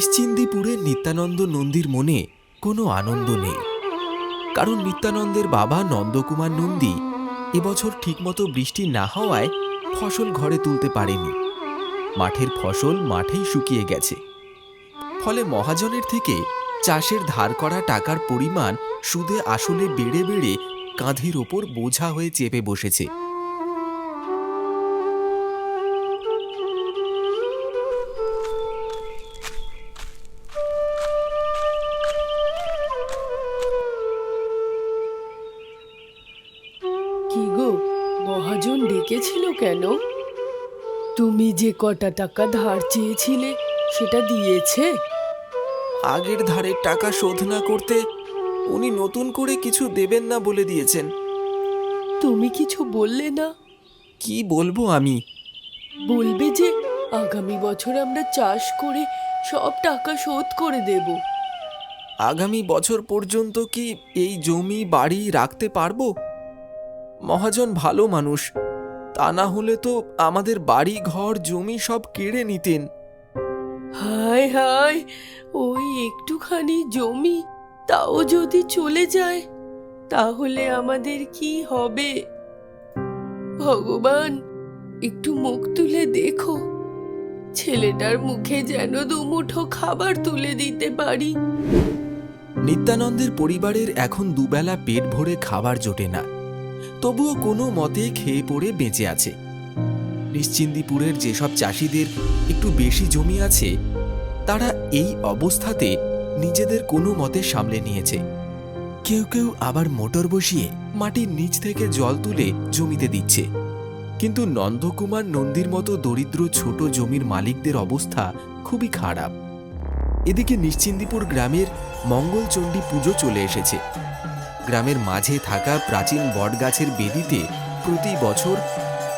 নিশ্চিন্দিপুরের নিত্যানন্দ নন্দীর মনে কোনো আনন্দ নেই। কারণ নিত্যানন্দের বাবা নন্দকুমার নন্দী এবছর ঠিকমতো বৃষ্টি না হওয়ায় ফসল ঘরে তুলতে পারেনি। মাঠের ফসল মাঠেই শুকিয়ে গেছে। ফলে মহাজনের থেকে চাষের ধার করা টাকার পরিমাণ সুদে আসলে বেড়ে বেড়ে কাঁধের ওপর বোঝা হয়ে চেপে বসেছে। যে কটা টাকা ধার চেয়েছিলে সেটা দিয়েছে? আগের ধারের টাকা শোধ না করতে উনি নতুন করে কিছু দেবেন না বলে দিয়েছেন। তুমি কিছু বললে না? কি বলব আমি? বলবে যে আগামী বছর আমরা চাষ করে সব টাকা শোধ করে দেব। আগামী বছর পর্যন্ত কি এই জমি বাড়ি রাখতে পারব? মহাজন ভালো মানুষ। তা না হলে তো আমাদের বাড়ি ঘর জমি সব কেড়ে নিতেন। হায় হায় ওই একটুখানি জমি তাও যদি চলে যায় তাহলে আমাদের কি হবে? ভগবান একটু মুখ তুলে দেখো। ছেলেটার মুখে যেন দুমুঠো খাবার তুলে দিতে পারি। নিত্যানন্দের পরিবারের এখন দুবেলা পেট ভরে খাবার জোটে না। তবুও কোনো মতে খেয়ে পড়ে বেঁচে আছে। নিশ্চিন্দিপুরের যেসব চাষিদের একটু বেশি জমি আছে, তারা এই অবস্থাতে নিজেদের কোনো মতে সামলে নিয়েছে। কেউ কেউ আবার মোটর বসিয়ে মাটির নিচ থেকে জল তুলে জমিতে দিচ্ছে। কিন্তু নন্দকুমার নন্দীর মতো দরিদ্র ছোট জমির মালিকদের অবস্থা খুবই খারাপ। এদিকে নিশ্চিন্দিপুর গ্রামের মঙ্গলচণ্ডী পুজো চলে এসেছে। গ্রামের মাঝে থাকা প্রাচীন বটগাছের বেদিতে প্রতি বছর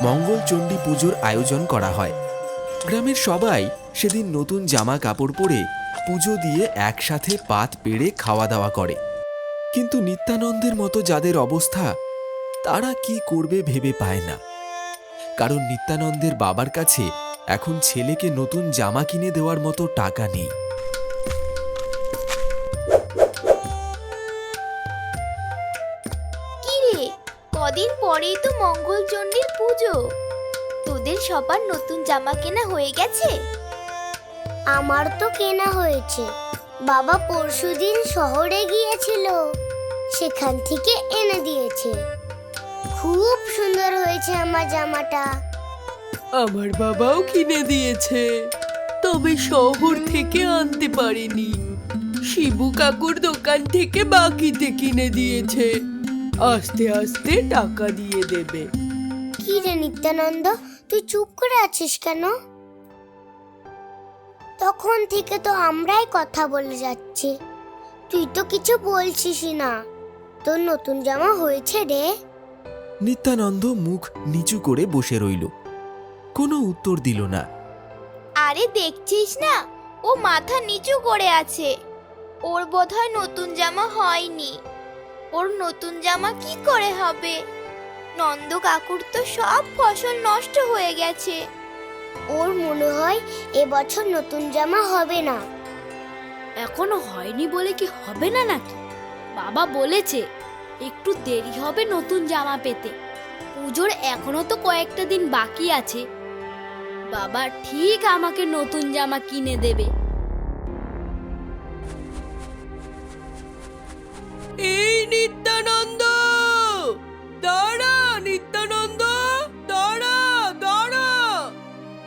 মঙ্গলচণ্ডী পুজোর আয়োজন করা হয়। গ্রামের সবাই সেদিন নতুন জামা কাপড় পরে পুজো দিয়ে একসাথে পাত পেড়ে খাওয়া দাওয়া করে। কিন্তু নিত্যানন্দের মতো যাদের অবস্থা, তারা কি করবে ভেবে পায় না। কারণ নিত্যানন্দের বাবার কাছে এখন ছেলেকে নতুন জামা কিনে দেওয়ার মতো টাকা নেই। সবার নতুন জামা কেনা হয়ে গেছে? আমার তো কেনা হয়েছে। বাবা পরশুদিন শহরে গিয়েছিল। সেখান থেকে এনে দিয়েছে। খুব সুন্দর হয়েছে আমার জামাটা। আমার বাবাও কিনে দিয়েছে। তবে শহর থেকে আনতে পারিনি। শিবু কাকুর দোকান থেকে বাকিতে কিনে দিয়েছে। আস্তে আস্তে টাকা দিয়ে দেবে। কি রে নিত্যানন্দ? তুই চুপ করে আছিস কেন? তখন থেকে তো আমরাই কথা বলে যাচ্ছি। তুই তো কিছু বলছিস না। তোর নতুন জামা হয়েছে রে। নিত্যানন্দ মুখ নিচু করে বসে রইল। কোনো উত্তর দিল না। আরে দেখছিস না? ও মাথা নিচু করে আছে। ওর বোধহয় নতুন জামা হয়নি। ওর নতুন জামা কি করে হবে? নন্দ কাকুর তো সব ফসল নষ্ট হয়ে গেছে। ওর মনে হয় এবছর নতুন জামা হবে না। এখনও হয়নি বলে কি হবে না নাকি? বাবা বলেছে একটু দেরি হবে নতুন জামা পেতে। পুজোর এখনও তো কয়েকটা দিন বাকি আছে। বাবা ঠিক আমাকে নতুন জামা কিনে দেবে। এই নিত্যানন্দ! দাঁড়া নিত্যানন্দ! দাঁড়া দাঁড়া!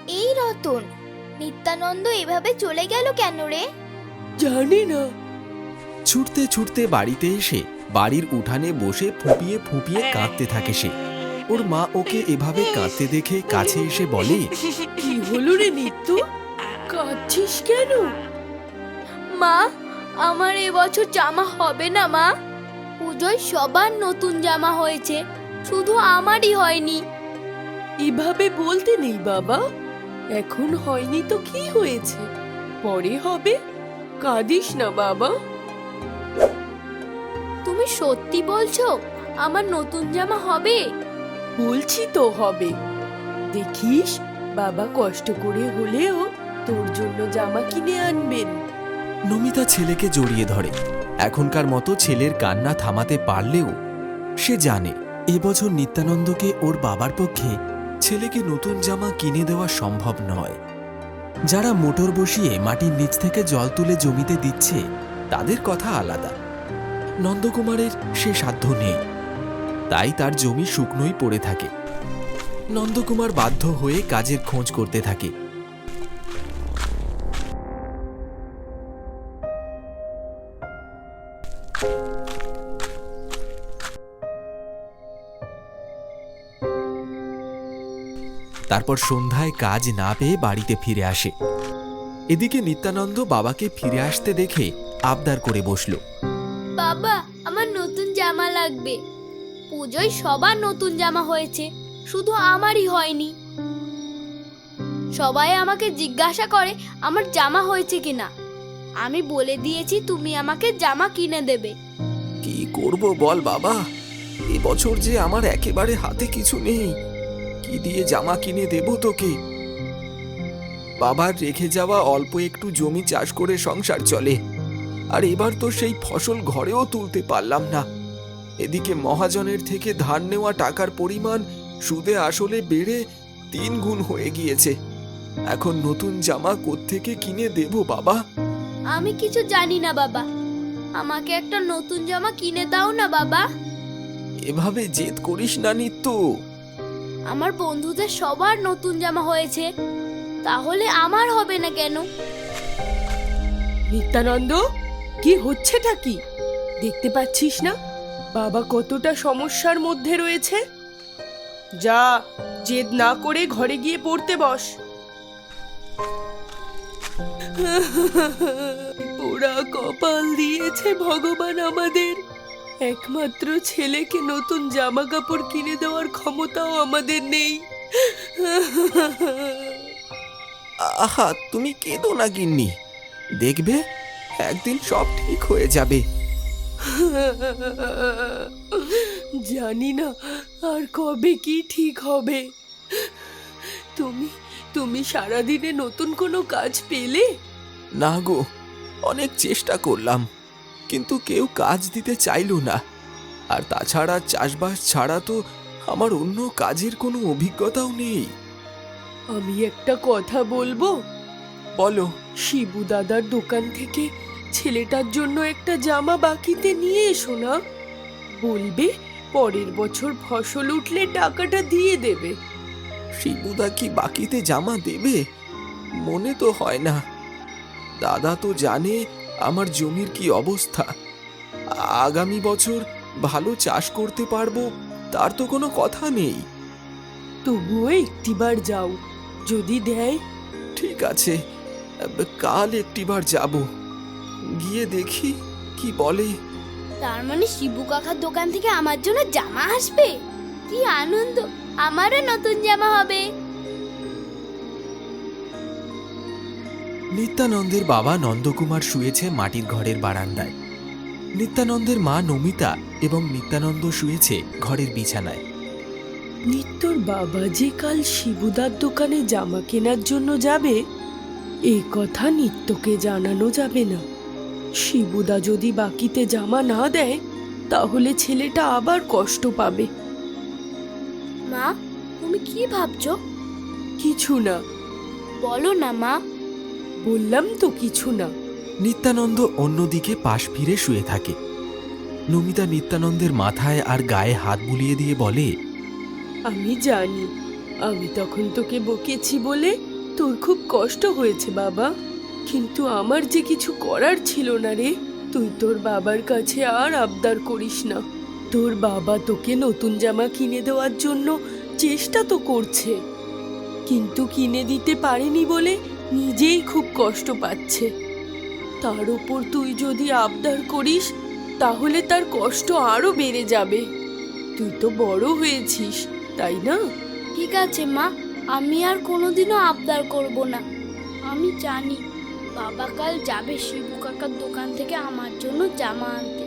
এই রতন নিত্যানন্দ এভাবে চলে গেল কেন রে? জানি না। ছুটতে ছুটতে বাড়িতে এসে বাড়ির উঠানে বসে ফুপিয়ে ফুপিয়ে কাঁদতে থাকে সে। ওর মা ওকে এভাবে কাঁদতে দেখে কাছে এসে বলে কি হলো রে নিত্য? কাঁদছিস কেন? মা আমার এবছর জামা হবে না মা। পুজোয় সবার নতুন জামা হয়েছে। শুধু আমারই হয়নি। এভাবে বলতে নেই বাবা। এখন হয়নি তো কি হয়েছে? পরে হবে। কাঁদিস না বাবা। তুমি সত্যি বলছো আমার নতুন জামা হবে? বলছি তো হবে। দেখিস বাবা কষ্ট করে হলেও তোর জন্য জামা কিনে আনবেন। নমিতা ছেলেকে জড়িয়ে ধরে। এখনকার মতো ছেলের কান্না থামাতে পারলেও সে জানে এবছর নিত্যানন্দকে ওর বাবার পক্ষে ছেলেকে নতুন জামা কিনে দেওয়া সম্ভব নয়। যারা মোটর বসিয়ে মাটির নিচ থেকে জল তুলে জমিতে দিচ্ছে, তাদের কথা আলাদা। নন্দকুমারের সে সাধ্য নেই। তাই তার জমি শুকনোই পড়ে থাকে। নন্দকুমার বাধ্য হয়ে কাজের খোঁজ করতে থাকে। তারপর সন্ধ্যায় কাজ না পেয়ে বাড়িতে ফিরে আসে। এদিকে নিত্যানন্দ বাবাকে ফিরে আসতে দেখে আবদার করে বসল। বাবা, আমার নতুন জামা লাগবে। পুজোয় সবার নতুন জামা হয়েছে, শুধু আমারই হয়নি। সবাই আমাকে জিজ্ঞাসা করে, আমার জামা হয়েছে কিনা। আমি বলে দিয়েছি তুমি আমাকে জামা কিনে দেবে। কি করব বল বাবা? এবছর যে আমার একেবারে হাতে কিছু নেই। কি দিয়ে জামা কিনে দেব তোকে? বাবার রেখে যাওয়া অল্প একটু জমি চাষ করে সংসার চলে। আর এবার তো সেই ফসল ঘরেও তুলতে পারলাম না। এদিকে মহাজনের থেকে ধার নেওয়া টাকার পরিমাণ সুদে আসলে বেড়ে তিন গুণ হয়ে গিয়েছে। এখন নতুন জামা কোত্থেকে কিনে দেব বাবা? আমি কিছু জানি না বাবা। আমাকে একটা নতুন জামা কিনে দাও না বাবা। এভাবে জেদ করিস না নিত্য। আমার বন্ধুদের সবার নতুন জামা হয়েছে। তাহলে আমার হবে না কেন? নিত্যানন্দ কি হচ্ছেটা কি? দেখতে পাচ্ছিস না? বাবা কতটা সমস্যার মধ্যে রয়েছে। যা জেদ না করে ঘরে গিয়ে পড়তে বস। পোড়া কপাল দিয়েছে ভগবান আমাদের। একমাত্র ছেলেকে নতুন জামা কাপড় কিনে দেওয়ার ক্ষমতাও আমাদের নেই। আহা তুমি কেঁদো না গিন্নি। দেখবে একদিন সব ঠিক হয়ে যাবে। জানি না আর কবে কি ঠিক হবে। তুমি তুমি সারাদিনে নতুন কোনো কাজ পেলে? না গো অনেক চেষ্টা করলাম কিন্তু কেউ কাজ দিতে চাইলো না। আর তাছাড়া চাষবাস ছাড়া তো আমার অন্য কাজের কোনো অভিজ্ঞতাও নেই। আমি একটা কথা বলব? বলো। শিবু দাদার দোকান থেকে ছেলেটার জন্য একটা জামা বাকিতে নিয়ে এসো না। বলবে পরের বছর ফসল উঠলে টাকাটা দিয়ে দেবে। শিবুদা কি বাকিতে জামা দেবে? মনে তো হয় না। দাদা তো জানে আমার জমির কি অবস্থা। আগামী বছর ভালো চাষ করতে পারব তার তো কোনো কথা নেই। তবুও একটিবার যাও যদি দেয়। ঠিক আছে কাল একটিবার যাব। গিয়ে দেখি কি বলে। তার মানে শিবু কাকার দোকান থেকে আমার জন্য জামা আসবে? কি আনন্দ। আমারও নতুন জামা হবে। নিত্যানন্দের বাবা নন্দকুমার শুয়েছে মাটির ঘরের বারান্দায়। নিত্যানন্দের মা নমিতা এবং নিত্যানন্দ শুয়েছে ঘরের বিছানায়। নিত্যর বাবা যে কাল শিবুদার দোকানে জামা কেনার জন্য যাবে এই কথা নিত্যকে জানানো যাবে না। শিবুদা যদি বাকিতে জামা না দেয় তাহলে ছেলেটা আবার কষ্ট পাবে। মা তুমি কি ভাবছ? কিছু না। বলো না মা। বললাম তো কিছু না। নিত্যানন্দ অন্যদিকে পাশ ফিরে শুয়ে থাকে। নমিতা নিত্যানন্দের মাথায় আর গায়ে হাত বুলিয়ে দিয়ে বলে আমি জানি আমি তখন তোকে বকেছি বলে তোর খুব কষ্ট হয়েছে বাবা। কিন্তু আমার যে কিছু করার ছিল না রে তুই তোর বাবার কাছে আর আবদার করিস না। তোর বাবা তোকে নতুন জামা কিনে দেওয়ার জন্য চেষ্টা তো করছে। কিন্তু কিনে দিতে পারেনি বলে নিজেই খুব কষ্ট পাচ্ছে। তার উপর তুই যদি আবদার করিস, তাহলে তার কষ্ট আরও বেড়ে যাবে। তুই তো বড় হয়েছিস, তাই না? ঠিক আছে, মা। আমি আর কোনোদিনও আবদার করব না। আমি জানি বাবা কাল যাবে শিবু কাকার দোকান থেকে আমার জন্য জামা আনতে।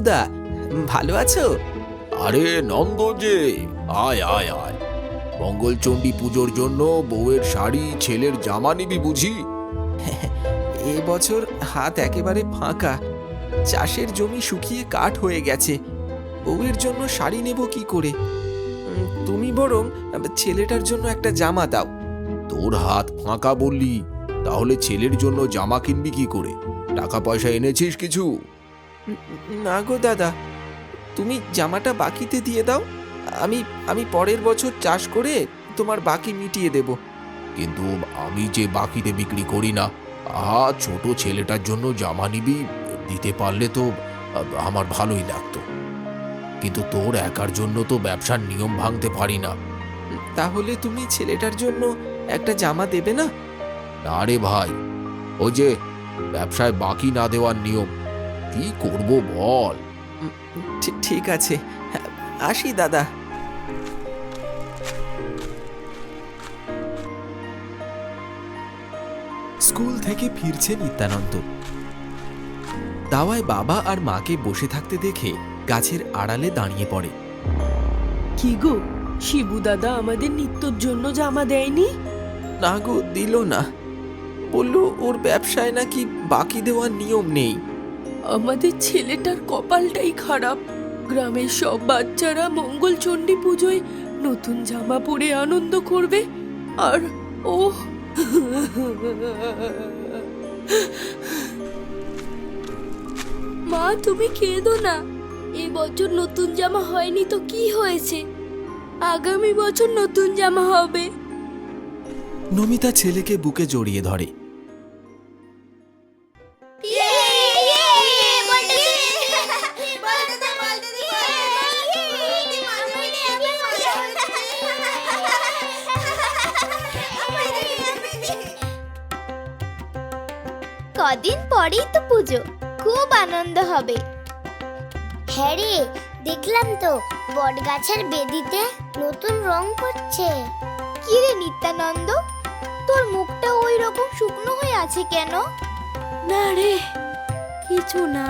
শিবুদা ভালো আছো? আরে নন্দ যে আয় আয় আয়। মঙ্গলচণ্ডী পুজোর জন্য বউয়ের শাড়ি ছেলের জামা নিবি বুঝি? এবছর হাত একেবারে ফাঁকা। চাষের জমি শুকিয়ে কাঠ হয়ে গেছে। বউয়ের জন্য শাড়ি নেব কি করে? তুমি বরং ছেলেটার জন্য একটা জামা দাও। তোর হাত ফাঁকা বললি তাহলে ছেলের জন্য জামা কিনবি কি করে? টাকা পয়সা এনেছিস কিছু? না গো দাদা। তুমি জামাটা বাকিতে দিয়ে দাও। আমি আমি পরের বছর চাষ করে তোমার বাকি মিটিয়ে দেব। কিন্তু আমি যে বাকিতে বিক্রি করি না আহা ছোট ছেলেটার জন্য জামা নিবি দিতে পারলে তো আমার ভালোই লাগতো। কিন্তু তোর একার জন্য তো ব্যবসার নিয়ম ভাঙতে পারি না। তাহলে তুমি ছেলেটার জন্য একটা জামা দেবে না? না রে ভাই ওই যে ব্যবসায় বাকি না দেওয়ার নিয়ম কি করব বল? ঠিক আছে। আসি দাদা। স্কুল থেকে ফিরছে নিত্যানন্দ। দাওয়ায় বাবা আর মাকে বসে থাকতে দেখে গাছের আড়ালে দাঁড়িয়ে পড়ে। কি গো শিবু দাদা আমাদের নিত্যর জন্য জামা দেয়নি? না গো দিল না। বলল ওর ব্যবসায় নাকি বাকি দেওয়ার নিয়ম নেই। আমাদের ছেলেটার কপালটাই খারাপ। গ্রামের সব বাচ্চারা মঙ্গলচণ্ডী পুজোয় নতুন জামা পরে আনন্দ করবে। আর ও মা তুমি কেঁদো না। এবছর নতুন জামা হয়নি তো কি হয়েছে? আগামী বছর নতুন জামা হবে। নমিতা ছেলেকে বুকে জড়িয়ে ধরে। পরেই তো পুজো। খুব আনন্দ হবে। হ্যাঁ রে দেখলাম তো বট গাছের বেদিতে নতুন রং করছে কি রে নিত্যানন্দ তোর মুখটা ওই রকম শুকনো হয়ে আছে কেন? না রে কিছু না।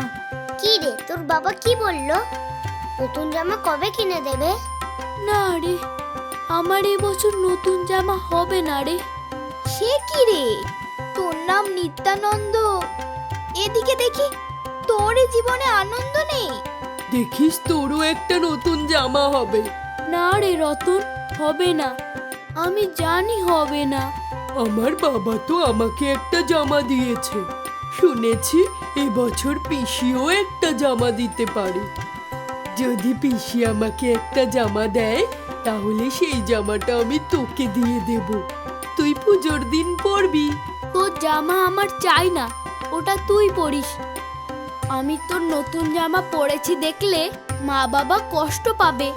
কি রে তোর বাবা কি বলল? নতুন জামা কবে কিনে দেবে? না রে আমার বছর নতুন জামা হবে না রে। সে কি রে? তোর নাম নিত্যানন্দ। এদিকে দেখি তোর জীবনে আনন্দ নেই। দেখিস তোরও একটা নতুন জামা হবে। না রে রতন হবে না। আমি জানি হবে না। আমার বাবা তো আমাকে একটা জামা দিয়েছে। শুনেছি এবছর পিসিও একটা জামা দিতে পারে। যদি পিসি আমাকে একটা জামা দেয় তাহলে সেই জামাটা আমি তোকে দিয়ে দেব। তুই পুজোর দিন পরবি। তোর জামা আমার চাই না। ওটা তুই পরিস আমি তোর নতুন জামা পরেছি দেখলে মা বাবা কষ্ট পাবে।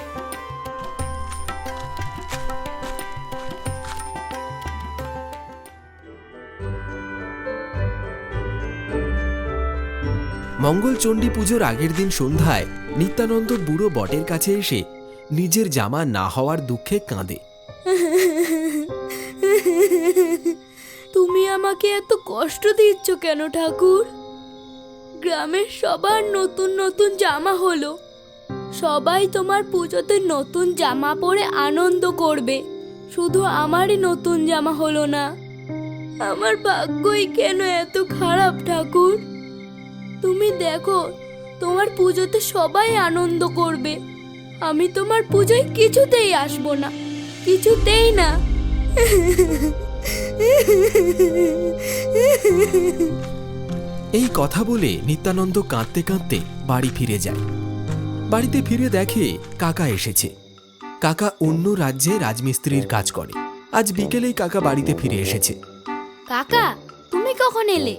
মঙ্গলচণ্ডী পুজোর আগের দিন সন্ধ্যায় নিত্যানন্দ বুড়ো বটের কাছে এসে নিজের জামা না হওয়ার দুঃখে কাঁদে। আমাকে এত কষ্ট দিচ্ছ কেন, ঠাকুর? গ্রামের সবার নতুন নতুন জামা হলো। সবাই তোমার পুজোতে নতুন জামা পরে আনন্দ করবে। শুধু আমারই নতুন জামা হলো না। আমার ভাগ্যই কেন এত খারাপ, ঠাকুর? তুমি দেখো, তোমার পুজোতে সবাই আনন্দ করবে। আমি তোমার পুজোয় কিছুতেই আসব না। কিছুতেই না। এই কথা বলে নিত্যানন্দ কাঁদতে কাঁদতে বাড়ি ফিরে যায়। বাড়িতে ফিরে দেখে কাকা এসেছে। কাকা অন্য রাজ্যে রাজমিস্ত্রির কাজ করে। আজ বিকেলেই কাকা বাড়িতে ফিরে এসেছে। কাকা তুমি কখন এলে?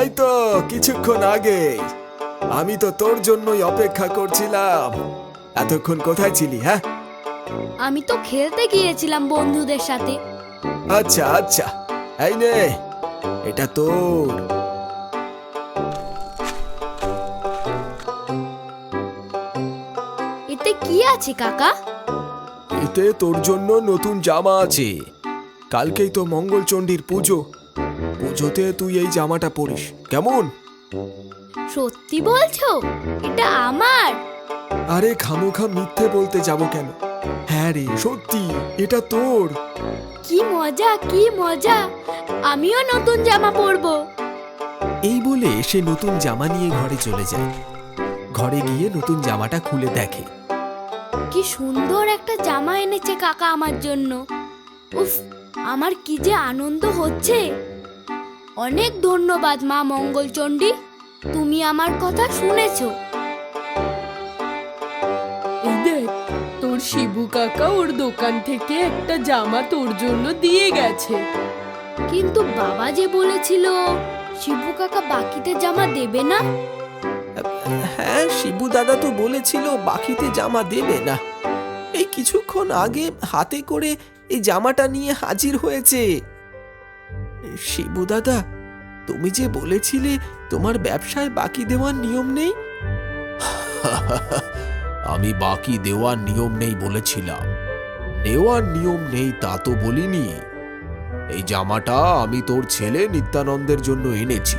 এই তো কিছুক্ষণ আগে। আমি তো তোর জন্যই অপেক্ষা করছিলাম। এতক্ষণ কোথায় ছিলি হ্যাঁ? আমি তো খেলতে গিয়েছিলাম বন্ধুদের সাথে। আচ্ছা আচ্ছা। এই নে এটা তোর। এতে কি আছে কাকা? এতে তোর জন্য নতুন জামা আছে। কালকেই তো মঙ্গলচণ্ডীর পুজো। পুজোতে তুই এই জামাটা পরিস। কেমন? সত্যি বলছো? এটা আমার। আরে খামোখা মিথ্যে বলতে যাব কেন? হ্যাঁ রে সত্যি এটা তোর। কি মজা কি মজা। আমিও নতুন জামা পরবো। এই বলে সে নতুন জামা নিয়ে ঘরে চলে যায়। ঘরে গিয়ে নতুন জামাটা খুলে দেখে। কি সুন্দর একটা জামা এনেছে কাকা আমার জন্য। উফ আমার কি যে আনন্দ হচ্ছে। অনেক ধন্যবাদ মা মঙ্গলচণ্ডী তুমি আমার কথা শুনেছো। শিবু কাকা ওর দোকান থেকে একটা জামা তোর জন্য দিয়ে গেছে। কিন্তু বাবা যে বলেছিল শিবু কাকা বাকিতে জামা দেবে না? হ্যাঁ শিবু দাদা তো বলেছিল বাকিতে জামা দেবে না। এই কিছুক্ষণ আগে হাতে করে এই জামাটা নিয়ে হাজির হয়েছে। শিবু দাদা তুমি যে বলেছিলে তোমার ব্যবসায় বাকি দেওয়ার নিয়ম নেই? আমি বাকি দেওয়ার নিয়ম নেই বলেছিলাম। নেওয়ার নিয়ম নেই তা তো বলিনি। এই জামাটা আমি তোর ছেলে নিত্যানন্দের জন্য এনেছি।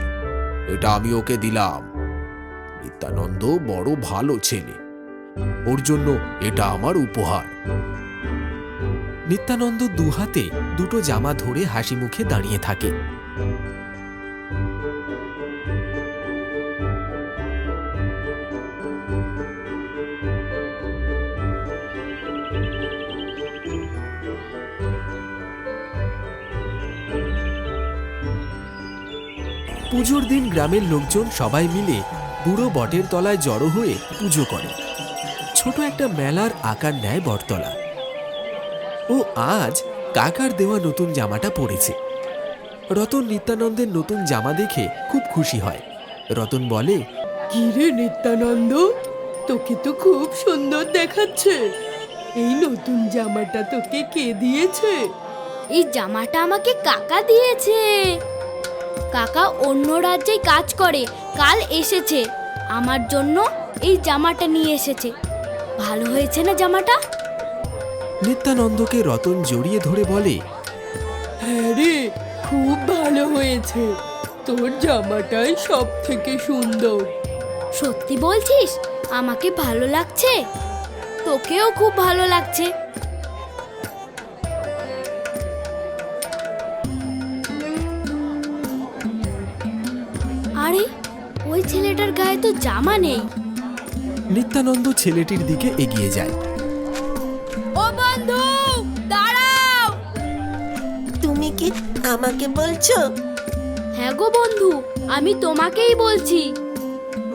এটা আমি ওকে দিলাম। নিত্যানন্দ বড় ভালো ছেলে। ওর জন্য এটা আমার উপহার। নিত্যানন্দ দুহাতে দুটো জামা ধরে হাসি মুখে দাঁড়িয়ে থাকে। পুজোর দিন গ্রামের লোকজন সবাই মিলে বুড়ো বটের তলায় জড়ো হয়ে পুজো করে। ছোট একটা মেলার আকার নেয় বটতলা। ও আজ কাকার দেওয়া নতুন জামাটা পরেছে। রতন নিত্যানন্দের নতুন জামা দেখে খুব খুশি হয়। রতন বলে কিরে নিত্যানন্দ তোকে তো খুব সুন্দর দেখাচ্ছে। এই নতুন জামাটা তোকে কে দিয়েছে? এই জামাটা আমাকে কাকা দিয়েছে। কাকা অন্য রাজ্যে কাজ করে। কাল এসেছে। আমার জন্য এই জামাটা নিয়ে এসেছে। ভালো হয়েছে না জামাটা? নিত্যানন্দকে রতন জড়িয়ে ধরে বলে হ্যাঁ রে খুব ভালো হয়েছে। তোর জামাটাই সব থেকে সুন্দর। সত্যি বলছিস? আমাকে ভালো লাগছে? তোকেও খুব ভালো লাগছে। আরে ওই ছেলেটার গায়ে তো জামা নেই। নিত্যানন্দ ছেলেটির দিকে এগিয়ে যায়। ও বন্ধু দাঁড়াও। তুমি কি আমাকে বলছো? হ্যাঁ গো বন্ধু আমি তোমাকেই বলছি।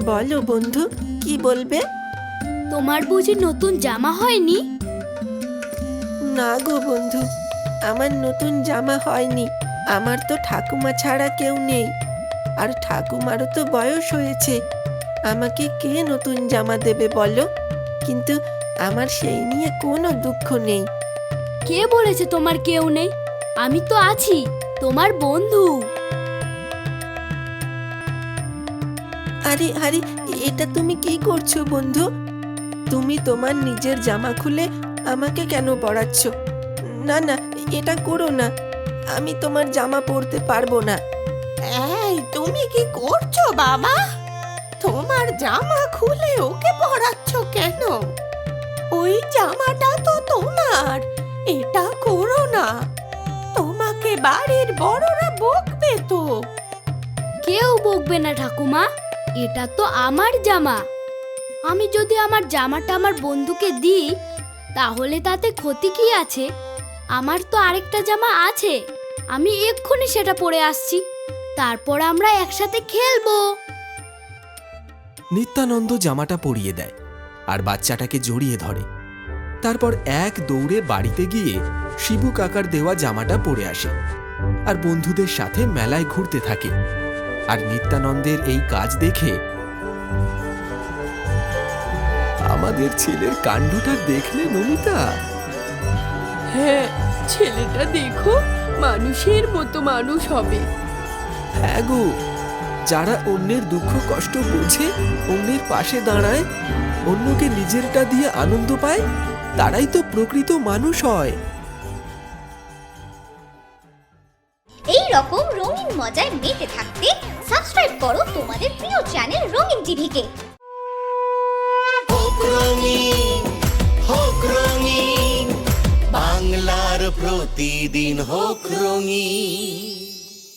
বলো বন্ধু কি বলবে? তোমার বুঝি নতুন জামা হয়নি? না গো বন্ধু আমার নতুন জামা হয়নি। আমার তো ঠাকুমা ছাড়া কেউ নেই। আর ঠাকুমারও তো বয়স হয়েছে। আমাকে কে নতুন জামা দেবে বলো? কিন্তু আমার সেই নিয়ে কোনো দুঃখ নেই। কে বলেছে তোমার কেউ নেই? আমি তো আছি তোমার বন্ধু। আরে আরে এটা তুমি কি করছ বন্ধু? তুমি তোমার নিজের জামা খুলে আমাকে কেন পরাচ্ছ? না না এটা করো না। আমি তোমার জামা পরতে পারব না। এই, তুমি কি করছ, বাবা? তোমার জামা খুলে ওকে পরাচ্ছ কেন? ওই জামাটা তো তোমার, এটা করো না। তোমাকে বাড়ির বড়রা বকবে তো। কেউ বকবে না, ঠাকুমা, এটা তো আমার জামা। আমি যদি আমার জামাটা আমার বন্ধুকে দিই, তাহলে তাতে ক্ষতি কি আছে? আমার তো আরেকটা জামা আছে, আমি এক্ষুনি সেটা পরে আসছি। তারপর আমরা একসাথে খেলব। নিত্যানন্দ জামাটা পরিয়ে দেয় আর বাচ্চাটাকে জড়িয়ে ধরে। তারপর এক দৌড়ে বাড়িতে গিয়ে শিবু কাকার দেওয়া জামাটা পরে আসে আর বন্ধুদের সাথে মেলায় ঘুরতে থাকে আর নিত্যানন্দের এই কাজ দেখে আমাদের ছেলের কাণ্ডটা দেখলে নমিতা? হ্যাঁ ছেলেটা দেখো মানুষের মতো মানুষ হবে। হ্যাঁ গো যারা অন্যের দুঃখ কষ্ট বোঝে অন্যের পাশে দাঁড়ায় অন্যকে নিজেরটা দিয়ে আনন্দ পায় তারাই তো প্রকৃত মানুষ হয়। এই রকম রঙিন মজায় মেতে থাকতে সাবস্ক্রাইব করো তোমাদের প্রিয় চ্যানেল রঙিন টিভিকে। বাংলার প্রতিদিন হোক রঙিন।